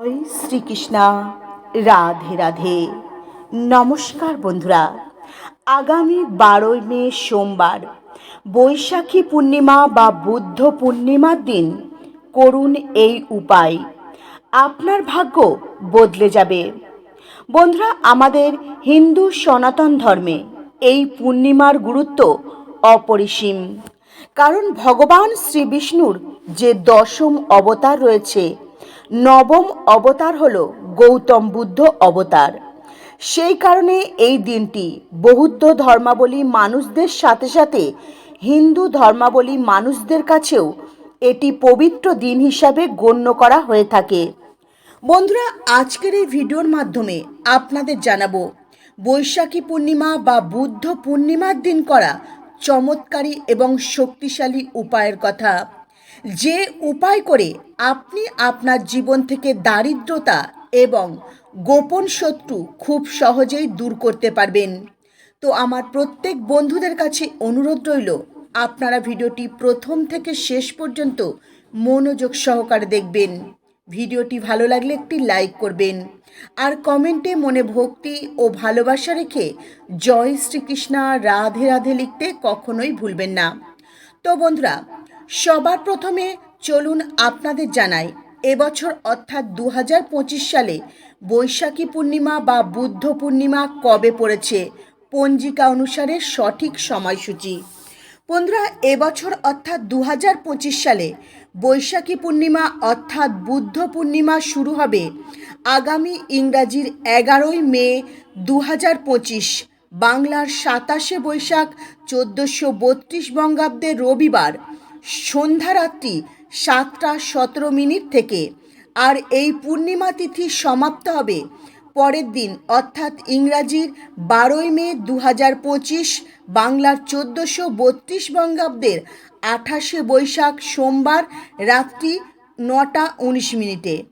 জয় শ্রীকৃষ্ণা। রাধে রাধে। নমস্কার বন্ধুরা। আগামী বারোই মে সোমবার, বৈশাখী পূর্ণিমা বা বুদ্ধ পূর্ণিমার দিন। করুন এই উপায়। আপনার ভাগ্য বদলে যাবে। বন্ধুরা, আমাদের হিন্দু সনাতন ধর্মে এই পূর্ণিমার গুরুত্ব অপরিসীম। কারণ ভগবান শ্রী বিষ্ণুর যে দশম অবতার রয়েছে নবম অবতার হল গৌতম বুদ্ধ অবতার। সেই কারণে এই দিনটি বৌদ্ধ ধর্মাবলী মানুষদের সাথে সাথে হিন্দু ধর্মাবলী মানুষদের কাছেও এটি পবিত্র দিন হিসাবে গণ্য করা হয়ে থাকে। বন্ধুরা, আজকের এই ভিডিওর মাধ্যমে আপনাদের জানাব, বৈশাখী পূর্ণিমা বা বুদ্ধ পূর্ণিমার দিন করা চমৎকারী এবং শক্তিশালী উপায়ের কথা। যে উপায় করে আপনি আপনার জীবন থেকে দারিদ্রতা এবং গোপন শত্রু খুব সহজেই দূর করতে পারবেন। তো আমার প্রত্যেক বন্ধুদের কাছে অনুরোধ রইল, আপনারা ভিডিওটি প্রথম থেকে শেষ পর্যন্ত মনোযোগ সহকারে দেখবেন। ভিডিওটি ভালো লাগলে একটি লাইক করবেন। আর কমেন্টে মনে ভক্তি ও ভালোবাসা রেখে জয় শ্রীকৃষ্ণা রাধে রাধে লিখতে কখনোই ভুলবেন না। তো বন্ধুরা সবার প্রথমে চলুন আপনাদের জানাই, এবছর অর্থাৎ দু হাজার পঁচিশ সালে বৈশাখী পূর্ণিমা বা বুদ্ধ পূর্ণিমা কবে পড়েছে, পঞ্জিকা অনুসারে সঠিক সময়সূচি। বন্ধুরা, এবছর অর্থাৎ দু হাজার পঁচিশ সালে বৈশাখী পূর্ণিমা অর্থাৎ বুদ্ধ পূর্ণিমা শুরু হবে আগামী ইংরাজির এগারোই মে দু হাজার পঁচিশ, বাংলার সাতাশে বৈশাখ, চোদ্দোশো বত্রিশ বঙ্গাব্দের রবিবার। সন্ধ্যারাত্রি সাতটা সতেরো মিনিট থেকে। আর এই পূর্ণিমা তিথি সমাপ্ত হবে পরের দিন, অর্থাৎ ইংরাজির বারোই মে দু হাজার পঁচিশ, বাংলার চোদ্দোশো বত্রিশ বঙ্গাব্দের আঠাশে বৈশাখ সোমবার রাত্রি নটা উনিশ মিনিটে।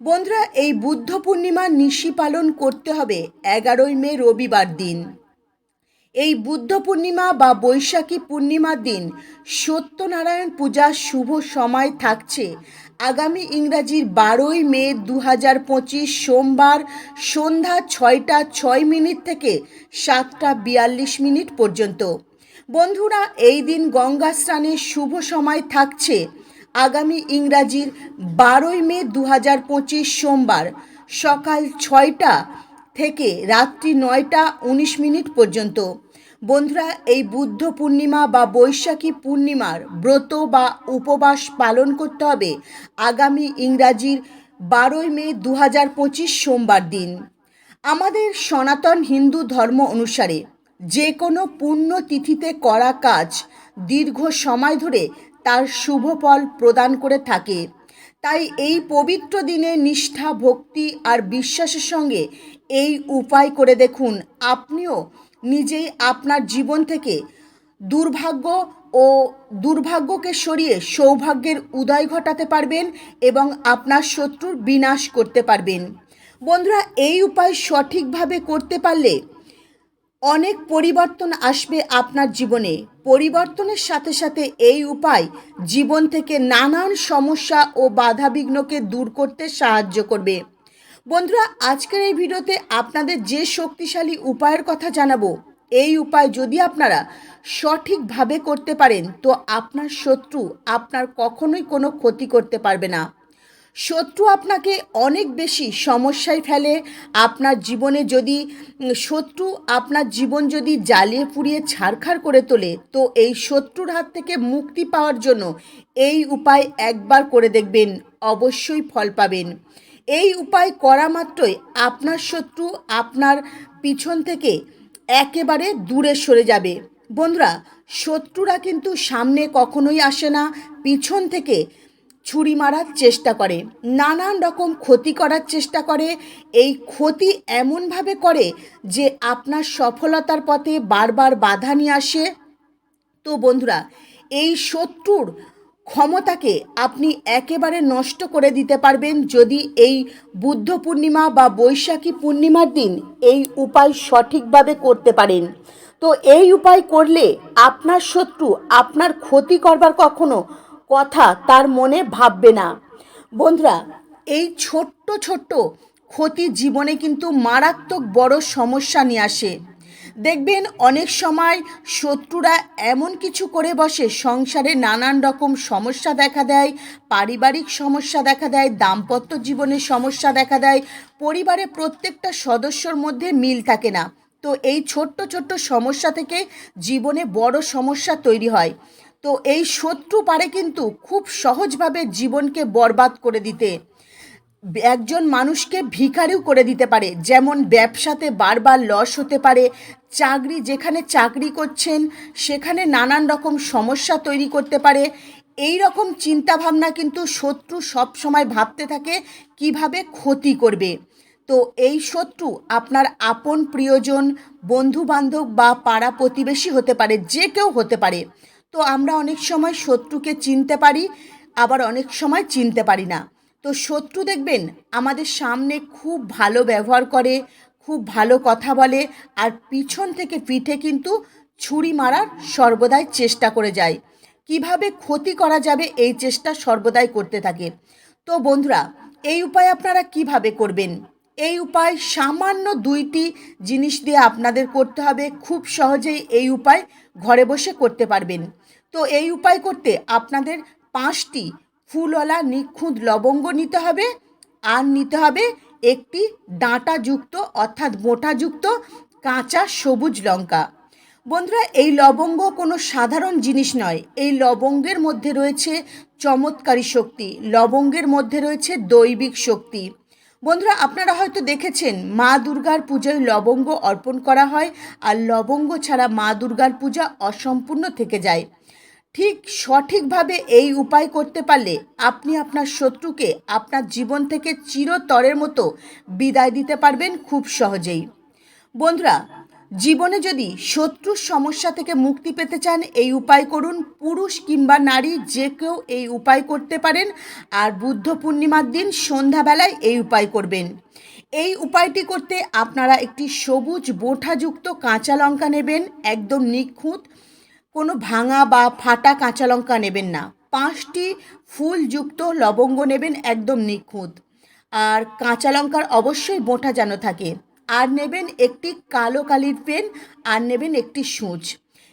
বন্ধুরা, এই বুদ্ধ পূর্ণিমা নিশি পালন করতে হবে এগারোই মে রবিবার দিন। এই বুদ্ধ পূর্ণিমা বা বৈশাখী পূর্ণিমার দিন সত্যনারায়ণ পূজার শুভ সময় থাকছে। আগামী ইংরাজির বারোই মে দু হাজার পঁচিশ সোমবার সন্ধ্যা ছয়টা ছয় মিনিট থেকে সাতটা বিয়াল্লিশ মিনিট পর্যন্ত। বন্ধুরা, এই দিন গঙ্গা স্নানের শুভ সময় থাকছে। আগামী ইংরাজির বারোই মে দু হাজার পঁচিশ সোমবার সকাল ছয়টা থেকে রাত্রি নয়টা উনিশ মিনিট পর্যন্ত। বন্ধুরা, এই বুদ্ধ পূর্ণিমা বা বৈশাখী পূর্ণিমার ব্রত বা উপবাস পালন করতে হবে আগামী ইংরাজির বারোই মে দু হাজার পঁচিশ সোমবার দিন। আমাদের সনাতন হিন্দু ধর্ম অনুসারে যে কোনো পুণ্য তিথিতে করা কাজ দীর্ঘ সময় ধরে তার শুভ ফল প্রদান করে থাকে। তাই এই পবিত্র দিনে নিষ্ঠা, ভক্তি আর বিশ্বাসের সঙ্গে এই উপায় করে দেখুন। আপনিও নিজেই আপনার জীবন থেকে দুর্ভাগ্য ও দুর্ভাগ্যকে সরিয়ে সৌভাগ্যের উদয় ঘটাতে পারবেন এবং আপনার শত্রুর বিনাশ করতে পারবেন। বন্ধুরা, এই উপায় সঠিকভাবে করতে পারলে অনেক পরিবর্তন আসবে আপনার জীবনে। পরিবর্তনের সাথে সাথে এই উপায় জীবন থেকে নানান সমস্যা ও বাধাবিঘ্নকে দূর করতে সাহায্য করবে। বন্ধুরা, আজকের এই ভিডিওতে আপনাদের যে শক্তিশালী উপায়ের কথা জানাব, এই উপায় যদি আপনারা সঠিকভাবে করতে পারেন, তো আপনার শত্রু আপনার কখনোই কোনো ক্ষতি করতে পারবে না। শত্রু আপনাকে অনেক বেশি সমস্যায় ফেলে, আপনার জীবনে যদি শত্রু আপনার জীবন যদি জ্বালিয়ে পুড়িয়ে ছাড়খাড় করে তোলে, তো এই শত্রুর হাত থেকে মুক্তি পাওয়ার জন্য এই উপায় একবার করে দেখবেন, অবশ্যই ফল পাবেন। এই উপায় করা মাত্রই আপনার শত্রু আপনার পিছন থেকে একেবারে দূরে সরে যাবে। বন্ধুরা, শত্রুরা কিন্তু সামনে কখনোই আসে না, পিছন থেকে ছুরি মারার চেষ্টা করে, নানান রকম ক্ষতি করার চেষ্টা করে। এই ক্ষতি এমনভাবে করে যে আপনার সফলতার পথে বারবার বাধা নিয়ে আসে। তো বন্ধুরা, এই শত্রুর ক্ষমতাকে আপনি একেবারে নষ্ট করে দিতে পারবেন যদি এই বুদ্ধ পূর্ণিমা বা বৈশাখী পূর্ণিমার দিন এই উপায় সঠিকভাবে করতে পারেন। তো এই উপায় করলে আপনার শত্রু, আপনার ক্ষতি করবার কখনো কথা তার মনে ভাববে না। বন্ধুরা, এই ছোট্ট ছোট্ট ক্ষতি জীবনে কিন্তু মারাত্মক বড় সমস্যা নিয়ে আসে। দেখবেন অনেক সময় শত্রুরা এমন কিছু করে বসে, সংসারে নানান রকম সমস্যা দেখা দেয়, পারিবারিক সমস্যা দেখা দেয়, দাম্পত্য জীবনের সমস্যা দেখা দেয় পরিবারে প্রত্যেকটা সদস্যর মধ্যে মিল থাকে না। তো এই ছোট্ট ছোট্ট সমস্যা থেকে জীবনে বড় সমস্যা তৈরি হয়। তো এই শত্রু পারে কিন্তু খুব সহজভাবে জীবনকে বরবাদ করে দিতে। একজন মানুষকে ভিখারিও করে দিতে পারে, যেমন ব্যবসাতে বারবার লস হতে পারে, চাকরি যেখানে চাকরি করছেন, সেখানে নানান রকম সমস্যা তৈরি করতে পারে। এই রকম চিন্তাভাবনা কিন্তু শত্রু সব সময় ভাবতে থাকে, কীভাবে ক্ষতি করবে। তো এই শত্রু আপনার আপন প্রিয়জন বন্ধু বান্ধব বা পাড়া প্রতিবেশী হতে পারে, যে কেউ হতে পারে। তো আমরা অনেক সময় শত্রুকে চিনতে পারি, আবার অনেক সময় চিনতে পারি না। তো শত্রু দেখবেন আমাদের সামনে খুব ভালো ব্যবহার করে, খুব ভালো কথা বলে আর পিছন থেকে পিঠে কিন্তু ছুরি মারার সর্বদাই চেষ্টা করে যায়। কীভাবে ক্ষতি করা যাবে এই চেষ্টা সর্বদাই করতে থাকে। তো বন্ধুরা, এই উপায় আপনারা কীভাবে করবেন? এই উপায় সামান্য দুইটি জিনিস দিয়ে আপনাদের করতে হবে। খুব সহজেই এই উপায় ঘরে বসে করতে পারবেন। তো এই উপায় করতে আপনাদের পাঁচটি ফুলওয়ালা নিখুঁত লবঙ্গ নিতে হবে, আর নিতে হবে একটি ডাঁটাযুক্ত অর্থাৎ মোটাযুক্ত কাঁচা সবুজ লঙ্কা। বন্ধুরা, এই লবঙ্গ কোনো সাধারণ জিনিস নয়। এই লবঙ্গের মধ্যে রয়েছে চমৎকারী শক্তি, লবঙ্গের মধ্যে রয়েছে দৈবিক শক্তি। বন্ধুরা, আপনারা হয়তো দেখেছেন, মা দুর্গার পুজোয় লবঙ্গ অর্পণ করা হয়, আর লবঙ্গ ছাড়া মা দুর্গার পূজা অসম্পূর্ণ থেকে যায়। ঠিক সঠিকভাবে এই উপায় করতে পারলে আপনি আপনার শত্রুকে আপনার জীবন থেকে চিরতরের মতো বিদায় দিতে পারবেন খুব সহজেই। বন্ধুরা, জীবনে যদি শত্রুর সমস্যা থেকে মুক্তি পেতে চান, এই উপায় করুন। পুরুষ কিংবা নারী যে কেউ এই উপায় করতে পারেন। আর বুদ্ধ পূর্ণিমার দিন সন্ধ্যাবেলায় এই উপায় করবেন। এই উপায়টি করতে আপনারা একটি সবুজ বোঁঠাযুক্ত কাঁচা লঙ্কা নেবেন, একদম নিখুঁত। কোনো ভাঙা বা ফাটা কাঁচা লঙ্কা নেবেন না। পাঁচটি ফুলযুক্ত লবঙ্গ নেবেন একদম নিখুঁত। আর কাঁচা লঙ্কার অবশ্যই বোঁটা যেন থাকে। আর নেবেন একটি কালো কালির পেন, আর নেবেন একটি সূচ।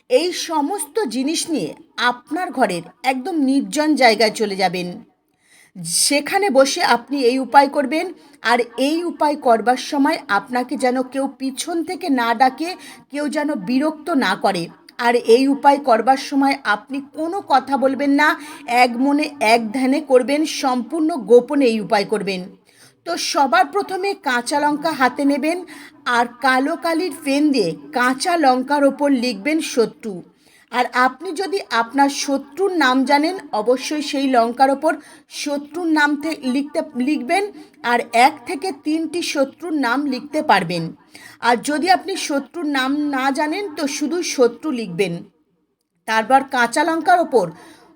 এই সমস্ত জিনিস নিয়ে আপনার ঘরের একদম নির্জন জায়গায় চলে যাবেন। সেখানে বসে আপনি এই উপায় করবেন, আর এই উপায় করবার সময় আপনাকে যেন কেউ পিছন থেকে না ডাকে, কেউ যেন বিরক্ত না করে। আর এই উপায় করবার সময় আপনি কোনো কথা বলবেন না, এক মনে এক ধ্যানে করবেন, সম্পূর্ণ গোপনে এই উপায় করবেন। তো সবার প্রথমে কাঁচা লঙ্কা হাতে নেবেন আর কালো কালির ফেন দিয়ে কাঁচা লঙ্কার ওপর লিখবেন শত্রু আর আপনি যদি আপনার শত্রুর নাম জানেন, অবশ্যই সেই লঙ্কার ওপর শত্রুর নাম লিখতে, লিখবেন আর এক থেকে তিনটি শত্রুর নাম লিখতে পারবেন। আর যদি আপনি শত্রুর নাম না জানেন, তো শুধু শত্রু লিখবেন। তারপর কাঁচা লঙ্কার ওপর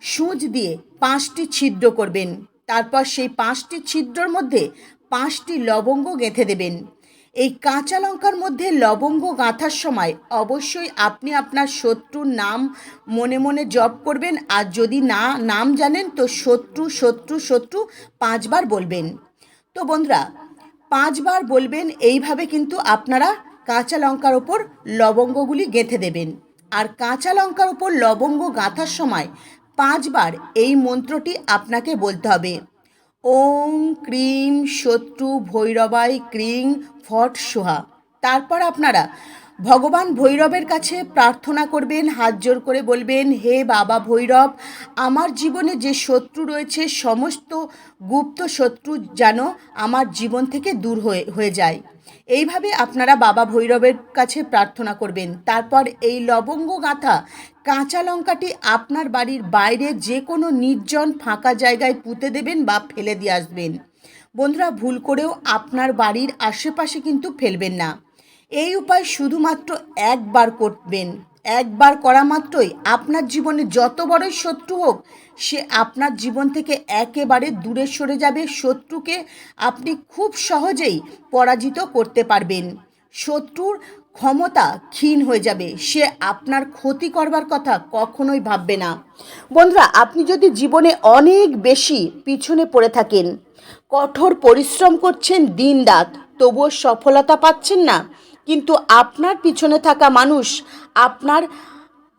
সূচ দিয়ে পাঁচটি ছিদ্র করবেন। তারপর সেই পাঁচটি ছিদ্রর মধ্যে পাঁচটি লবঙ্গ গেঁথে দেবেন। এই কাঁচা লঙ্কার মধ্যে লবঙ্গ গাঁথার সময় অবশ্যই আপনি আপনার শত্রুর নাম মনে মনে জপ করবেন। আর যদি না, নাম জানেন তো শত্রু শত্রু শত্রু পাঁচবার বলবেন। তো বন্ধুরা, পাঁচবার বলবেন, এইভাবে কিন্তু আপনারা কাঁচা লঙ্কার ওপর লবঙ্গগুলি গেঁথে দেবেন। আর কাঁচা লঙ্কার ওপর লবঙ্গ গাঁথার সময় পাঁচবার এই মন্ত্রটি আপনাকে বলতে হবে। ওং ক্রিম শত্রু ভৈরবাই ক্রিং ফট সোহা। তারপর আপনারা ভগবান ভৈরবের কাছে প্রার্থনা করবেন, হাত জোর করে বলবেন, হে বাবা ভৈরব, আমার জীবনে যে শত্রু রয়েছে, সমস্ত গুপ্ত শত্রু যেন আমার জীবন থেকে দূর হয়ে হয়ে যায়। এইভাবে আপনারা বাবা ভৈরবের কাছে প্রার্থনা করবেন। তারপর এই লবঙ্গ গাঁথা কাঁচা লঙ্কাটি আপনার বাড়ির বাইরে যে কোনো নির্জন ফাঁকা জায়গায় পুঁতে দেবেন বা ফেলে দিয়ে আসবেন। বন্ধুরা, ভুল করেও আপনার বাড়ির আশেপাশে কিন্তু ফেলবেন না। এই উপায় শুধুমাত্র একবার করবেন। একবার করা মাত্রই আপনার জীবনে যত বড়ই শত্রু হোক, সে আপনার জীবন থেকে একেবারে দূরে সরে যাবে। শত্রুকে আপনি খুব সহজেই পরাজিত করতে পারবেন। শত্রুর ক্ষমতা ক্ষীণ হয়ে যাবে। সে আপনার ক্ষতি করবার কথা কখনোই ভাববে না। বন্ধুরা, আপনি যদি জীবনে অনেক বেশি পিছনে পড়ে থাকেন, কঠোর পরিশ্রম করছেন দিন রাত, তবুও সফলতা পাচ্ছেন না, কিন্তু আপনার পিছনে থাকা মানুষ আপনার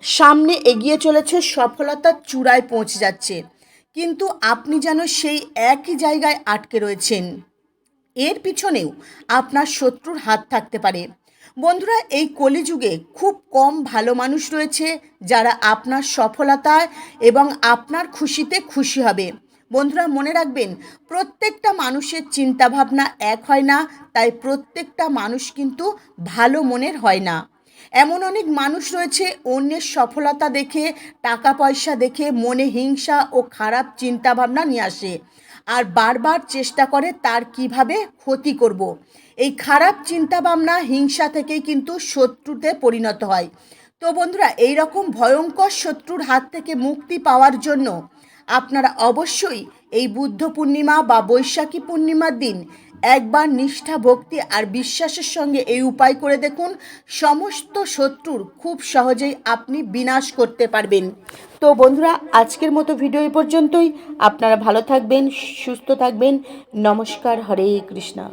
সামনে এগিয়ে চলেছে সফলতার চূড়ায় পৌঁছে যাচ্ছে। কিন্তু আপনি যেন সেই একই জায়গায় আটকে রয়েছেন। এর পিছনেও আপনার শত্রুর হাত থাকতে পারে। বন্ধুরা, এই কলিযুগে খুব কম ভালো মানুষ রয়েছে যারা আপনার সফলতায় এবং আপনার খুশিতে খুশি হবে। বন্ধুরা, মনে রাখবেন, প্রত্যেকটা মানুষের চিন্তাভাবনা এক হয় না, তাই প্রত্যেকটা মানুষ কিন্তু ভালো মনের হয় না। এমন অনেক মানুষ রয়েছে, অন্যের সফলতা দেখে টাকা পয়সা দেখে মনে হিংসা ও খারাপ চিন্তাভাবনা নিয়ে আসে। আর বারবার চেষ্টা করে তার কীভাবে ক্ষতি করব। এই খারাপ চিন্তাভাবনা হিংসা থেকেই কিন্তু শত্রুতে পরিণত হয়। তো বন্ধুরা এই রকম ভয়ঙ্কর শত্রুর হাত থেকে মুক্তি পাওয়ার জন্য আপনারা অবশ্যই এই বুদ্ধ পূর্ণিমা বা বৈশাখী পূর্ণিমার দিন একবার নিষ্ঠা, ভক্তি আর বিশ্বাসের সঙ্গে এই উপায় করে দেখুন। সমস্ত শত্রুর খুব সহজেই আপনি বিনাশ করতে পারবেন। তো বন্ধুরা, আজকের মতো ভিডিও এই পর্যন্তই। আপনারা ভালো থাকবেন, সুস্থ থাকবেন। নমস্কার, হরে কৃষ্ণা।